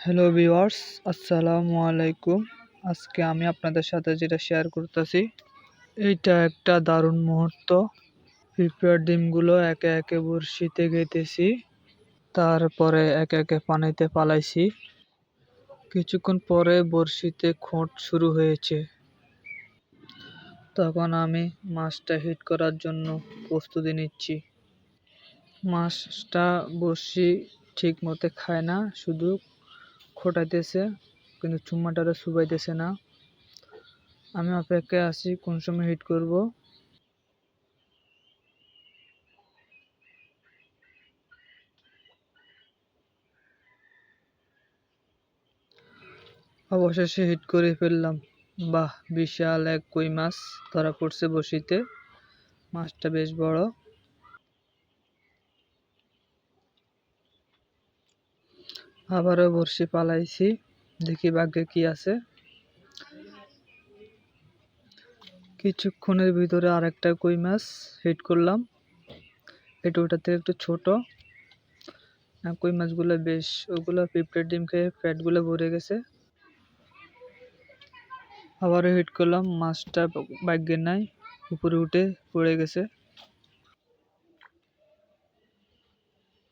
Hello viewers আসসালামু আলাইকুম। আজকে আমি আপনাদের সাথে যেটা শেয়ার করতেছি, এইটা একটা দারুণ মুহূর্ত। পিঁপড়ার ডিমগুলো একে একে বড়শিতে গেতেছি তারপরে একে একে পানিতে পালাইছি কিছুক্ষণ পরে বড়শিতে খোঁট শুরু হয়েছে। তখন আমি মাছটা হিট করার জন্য প্রস্তুতি নিচ্ছি। মাছটা বড়শি ঠিক মতো খায় না, শুধু খোটাইতেছে কিন্তু চুম্মাটারে শুবাইতেছে না। আমি অপেক্ষায় আছি কোন সময় হিট করব। অবশেষে হিট করে ফেললাম। বাহ, বিশাল এক কই মাছ ধরা পড়ছে বসিতে। মাছটা বেশ বড়। আবারও বড়শি পালাইছি। দেখি ভাগ্যে কি আছে। কিছুক্ষণের ভিতরে আরেকটা কই মাছ হিট করলাম। এটা ওটাতে একটু ছোট। কই মাছগুলো বেশ, ওগুলো পিঁপড়ের ডিম খেয়ে ফ্যাটগুলো ভরে গেছে। আবারও হিট করলাম, মাছটা ভাগ্যে নাই, উপরে উঠে পড়ে গেছে।